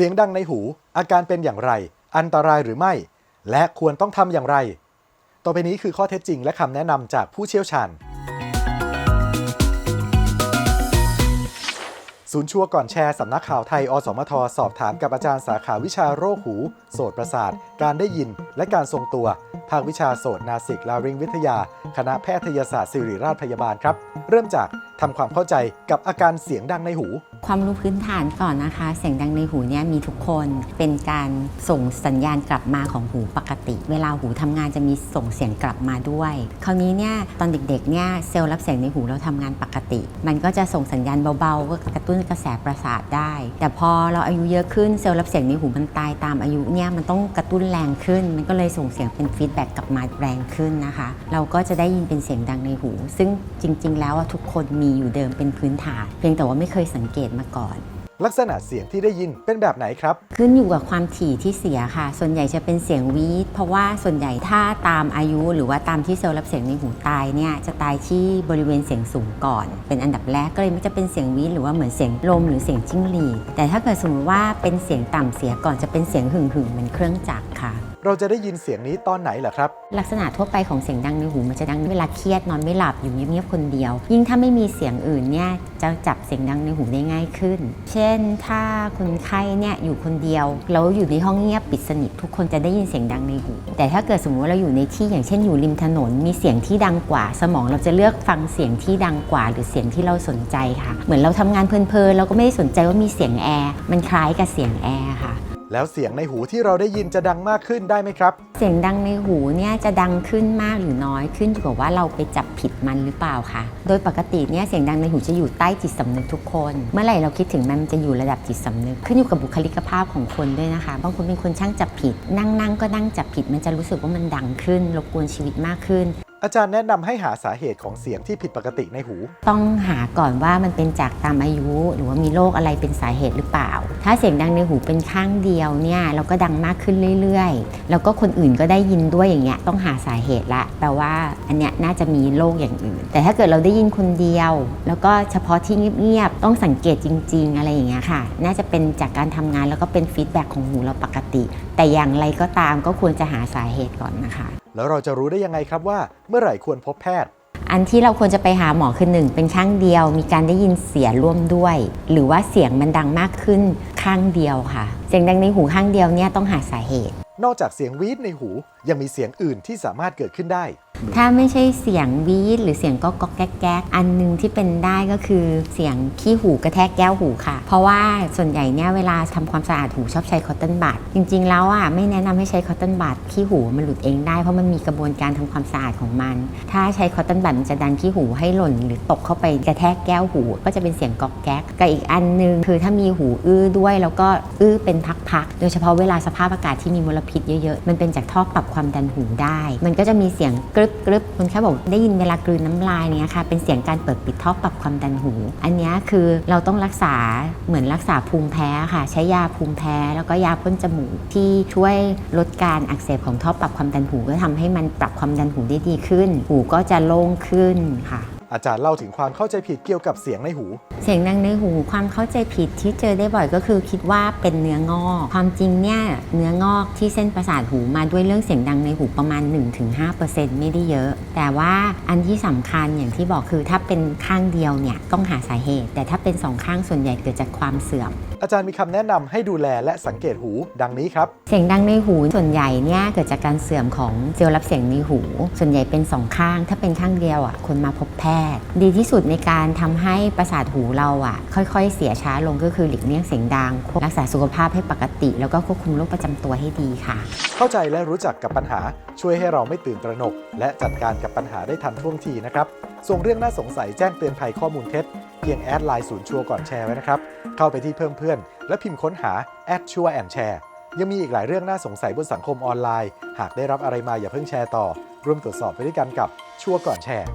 เสียงดังในหู อาการเป็นอย่างไร อันตรายหรือไม่ และควรต้องทำอย่างไร ต่อไปนี้คือข้อเท็จจริงและคำแนะนำจากผู้เชี่ยวชาญ ศูนย์ชัวร์ก่อนแชร์สำนักข่าวไทย อสมท สอบถามกับอาจารย์สาขาวิชาโรคหู โสตประสาท การได้ยิน และการทรงตัว ภาควิชาโสตนาสิกลาริงวิทยา คณะแพทยศาสตร์ศิริราชพยาบาลครับ เริ่มจาก ทำความเข้าใจกับอาการเสียงดังในหู ความรู้พื้นฐานก่อนนะคะ เสียงดังในหูเนี่ยมีทุกคนเป็นการส่งสัญญาณกลับมาของหูปกติ เวลาหูทำงานจะมีส่งเสียงกลับมาด้วย คราวนี้เนี่ยตอนเด็กๆเนี่ยเซลล์รับเสียงในหูเราทำงานปกติ มันก็จะส่งสัญญาณเบาๆก็กระตุ้นกระแสประสาทได้ แต่พอเราอายุเยอะขึ้นเซลล์รับเสียงในหูมันตายตามอายุเนี่ยมันต้องกระตุ้นแรงขึ้น มันก็เลยส่งเสียงเป็นฟีดแบ็กกลับมาแรงขึ้นนะคะ เราก็จะได้ยินเป็นเสียงดังในหู ซึ่งจริง ๆ แล้วทุกคนมีอยู่เดิมเป็นพื้นฐาน เพียงแต่ว่าไม่เคยสังเกตมาก่อน ลักษณะเสียงที่ได้ยินเป็นแบบไหนครับ ขึ้นอยู่กับความถี่ที่เสียค่ะ ส่วนใหญ่จะเป็นเสียงวีดเพราะว่าส่วนใหญ่ถ้าตามอายุหรือว่าตามที่เซลล์รับเสียงในหูตายเนี่ยจะตายที่บริเวณเสียงสูงก่อน เป็นอันดับแรกก็เลยไม่จะเป็นเสียงวีดหรือว่าเหมือนเสียงลมหรือเสียงจิ้งหรีดแต่ถ้าเกิดสมมติว่าเป็นเสียงต่ำเสียก่อนจะเป็นเสียงหึ่งหึ่งๆเหมือนเครื่องจักรค่ะ เราจะได้ยินเสียงนี้ตอนไหนล่ะครับ ลักษณะทั่วไปของเสียงดังในหูมันจะดังเวลาเครียดนอนไม่หลับอยู่เงียบๆคนเดียว ยิ่งถ้าไม่มีเสียงอื่นเนี่ยจะจับเสียงดังในหูได้ง่ายขึ้น เช่น ถ้าคนไข้เนี่ยอยู่คนเดียวแล้วอยู่ในห้องเงียบปิดสนิททุกคนจะได้ยินเสียงดังในหู แต่ถ้าเกิดสมมติว่าเราอยู่ในที่อย่างเช่นอยู่ริมถนน มีเสียงที่ดังกว่า สมองเราจะเลือกฟังเสียงที่ดังกว่า หรือเสียงที่เราสนใจค่ะ เหมือนเราทำงานเพลินๆเราก็ไม่ได้สนใจว่ามีเสียงแอร์มันคล้ายกับเสียงแอร์ค่ะ แล้วเสียงในหูที่เราได้ยินจะดังมากขึ้นได้ไหมครับ เสียงดังในหูเนี่ยจะดังขึ้นมากหรือน้อยขึ้นอยู่กับว่าเราไปจับผิดมันหรือเปล่าคะโดยปกติเนี่ยเสียงดังในหูจะอยู่ใต้จิตสำนึกทุกคน เมื่อไหร่เราคิดถึงมันมันจะอยู่ระดับจิตสำนึก ขึ้นอยู่กับบุคลิกภาพของคนด้วยนะคะ บางคนเป็นคนช่างจับผิด นั่งนั่งก็นั่งจับผิด มันจะรู้สึกว่ามันดังขึ้นรบกวนชีวิตมากขึ้น อาจารย์แนะนำให้หาสาเหตุของเสียงที่ผิดปกติในหู ต้องหาก่อนว่ามันเป็นจากตามอายุ หรือว่ามีโรคอะไรเป็นสาเหตุหรือเปล่า ถ้าเสียงดังในหูเป็นข้างเดียวเนี่ยเราก็ดังมากขึ้นเรื่อยๆ แล้วก็คนอื่นก็ได้ยินด้วยอย่างเงี้ยต้องหาสาเหตุละแปลว่าอันเนี้ยน่าจะมีโรคอย่างอื่น แต่ถ้าเกิดเราได้ยินคนเดียว แล้วก็เฉพาะที่เงียบๆต้องสังเกตจริง ๆ อะไรอย่างเงี้ยค่ะ น่าจะเป็นจากการทำงานแล้วก็เป็นฟีดแบ็ของหูเราปกติ แต่อย่างไรก็ตามก็ควรจะหาสาเหตุก่อนนะคะแล้วเราจะรู้ได้ยังไงครับว่าเมื่อไหร่ควรพบแพทย์ อันที่เราควรจะไปหาหมอคือหนึ่งเป็นข้างเดียว มีการได้ยินเสียงร่วมด้วย หรือว่าเสียงมันดังมากขึ้นข้างเดียวค่ะ เสียงดังในหูข้างเดียวเนี่ยต้องหาสาเหตุ นอกจากเสียงวีดในหูยังมีเสียงอื่นที่สามารถเกิดขึ้นได้ ถ้าไม่ใช่เสียงวีดหรือเสียงก็ก็แก๊กแก๊กอันหนึงที่เป็นได้ก็คือเสียงขี้หูกระแทกแก้วหูค่ะ เพราะว่าส่วนใหญ่เนี่ยเวลาทำความสะอาดหูชอบใช้คอตตอนบัดจริงๆแล้วอะไม่แนะนำให้ใช้คอตตอนบัดขี้หูมันหลุดเองได้เพราะมันมีกระบวนการทำความสะอาดของมัน ถ้าใช้คอตตอนบัดมันจะดันขี้หูให้หล่น หรือตกเข้าไปกระแทกแก้วหู ก็จะเป็นเสียงก๊อกแก๊กกับอีกอันหนึงคือถ้ามีหูอื้อด้วยแล้วก็อื้อเป็นพักๆโดยเฉพาะเวลาสภาพอากาศที่มีมลพิษเยอะๆมันเป็นจากท่อปรับความดันหูได้ มันก็จะมีเสียงกรึบกรึบคนแค่บอกได้ยินเวลากลืนน้ำลายเนี่ยค่ะเป็นเสียงการเปิดปิดท่อปรับความดันหู อันนี้คือเราต้องรักษาเหมือนรักษาภูมิแพ้ค่ะ ใช้ยาภูมิแพ้ แล้วก็ยาพ่นจมูกที่ช่วยลดการอักเสบของท่อปรับความดันหูก็ทำให้มันปรับความดันหูได้ดีขึ้น หูก็จะโล่งขึ้นค่ะ อาจารย์เล่าถึงความเข้าใจผิดเกี่ยวกับเสียงในหู เสียงดังในหู ความเข้าใจผิดที่เจอได้บ่อยก็คือคิดว่าเป็นเนื้องอก ความจริงเนี่ยเนื้องอกที่เส้นประสาทหูมาด้วยเรื่องเสียงดังในหูประมาณ 1-5%ไม่ได้เยอะ แต่ว่าอันที่สำคัญอย่างที่บอกคือถ้าเป็นข้างเดียวเนี่ยต้องหาสาเหตุ แต่ถ้าเป็นสองข้างส่วนใหญ่เกิดจากความเสื่อมอาจารย์มีคำแนะนำให้ดูแลและสังเกตหูดังนี้ครับ เสียงดังในหูส่วนใหญ่เนี่ยเกิดจากการเสื่อมของเซลล์รับเสียงในหู ส่วนใหญ่เป็นสองข้าง ถ้าเป็นข้างเดียวอะคนมาพบแพทย์ ดีที่สุดในการทำให้ประสาทหูเราอะ ค่อยๆ เสียช้าลงก็คือหลีกเลี่ยงเสียงดังรักษาสุขภาพให้ปกติ แล้วก็ควบคุมโรคประจำตัวให้ดีค่ะ เข้าใจและรู้จักกับปัญหาช่วยให้เราไม่ตื่นตระหนก และจัดการกับปัญหาได้ทันท่วงทีนะครับส่งเรื่องน่าสงสัยแจ้งเตือนภัยข้อมูลเท็จ เพียงแอดไลน์ศูนย์ชัวก่อนแชร์ไว้นะครับ เข้าไปที่เพิ่มเพื่อน และพิมพ์ค้นหาแอดชัวแอนแชร์ยังมีอีกหลายเรื่องน่าสงสัยบนสังคมออนไลน์ หากได้รับอะไรมาอย่าเพิ่งแชร์ต่อ ร่วมตรวจสอบไปด้วยกันกับชัวก่อนแชร์